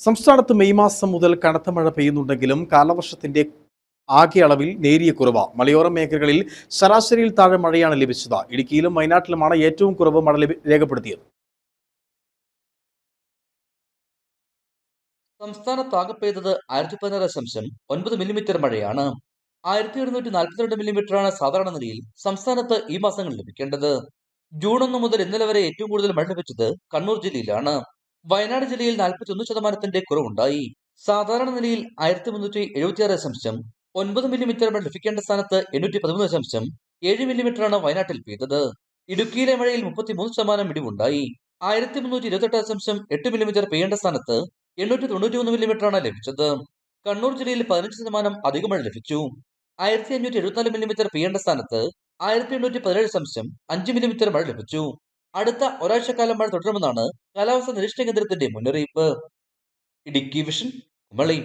സംസ്ഥാനത്ത് മെയ് മാസം മുതൽ കനത്ത മഴ പെയ്യുന്നുണ്ടെങ്കിലും കാലവർഷത്തിന്റെ ആകെ അളവിൽ നേരിയ കുറവ്. മലയോര മേഖലകളിൽ ശരാശരിയിൽ താഴെ മഴയാണ് ലഭിച്ചത്. ഇടുക്കിയിലും വയനാട്ടിലുമാണ് ഏറ്റവും കുറവ് മഴ രേഖപ്പെടുത്തിയത്. സംസ്ഥാനത്ത് ആകെ പെയ്തത് ആയിരത്തി പതിനാറ് ദശാംശം ഒൻപത് മില്ലിമീറ്റർ മഴയാണ്. ആയിരത്തി എഴുന്നൂറ്റി നാൽപ്പത്തിരണ്ട് മില്ലിമീറ്ററാണ് സാധാരണ നിലയിൽ സംസ്ഥാനത്ത് ഈ മാസങ്ങളിൽ ലഭിക്കേണ്ടത്. ജൂൺ ഒന്ന് മുതൽ ഇന്നലെ വരെ ഏറ്റവും കൂടുതൽ മഴ ലഭിച്ചത് കണ്ണൂർ ജില്ലയിലാണ്. വയനാട് ജില്ലയിൽ നാൽപ്പത്തി ഒന്ന് ശതമാനത്തിന്റെ കുറവുണ്ടായി. സാധാരണ നിലയിൽ ആയിരത്തി മുന്നൂറ്റി എഴുപത്തിയാറ് ദശാംശം ഒൻപത് മില്ലിമീറ്റർ മഴ ലഭിക്കേണ്ട സ്ഥാനത്ത് എണ്ണൂറ്റി പതിമൂന്ന് ദശാംശം ഏഴ് മില്ലിമീറ്ററാണ് വയനാട്ടിൽ പെയ്തത്. ഇടുക്കിയിലെ മഴയിൽ മുപ്പത്തിമൂന്ന് ശതമാനം ഇടിവുണ്ടായി. ആയിരത്തി മുന്നൂറ്റി ഇരുപത്തെട്ട് ദശാംശം എട്ട് മില്ലിമീറ്റർ പെയ്യേണ്ട സ്ഥാനത്ത് എണ്ണൂറ്റി തൊണ്ണൂറ്റി മൂന്ന് മില്ലിമീറ്ററാണ് ലഭിച്ചത്. കണ്ണൂർ ജില്ലയിൽ പതിനഞ്ച് ശതമാനം അധിക മഴ ലഭിച്ചു. ആയിരത്തി അഞ്ഞൂറ്റി എഴുപത്തിനാല് മില്ലിമീറ്റർ പെയ്യേണ്ട സ്ഥാനത്ത് ആയിരത്തി എണ്ണൂറ്റി പതിനേഴ് ദശാംശം അഞ്ച് മില്ലിമീറ്റർ മഴ ലഭിച്ചു. അടുത്ത ഒരാഴ്ചക്കാലം മഴ തുടരുമെന്നാണ് കാലാവസ്ഥാ നിരീക്ഷണ കേന്ദ്രത്തിന്റെ മുന്നറിയിപ്പ്. ഇടുക്കി വിഷൻ കുമളി.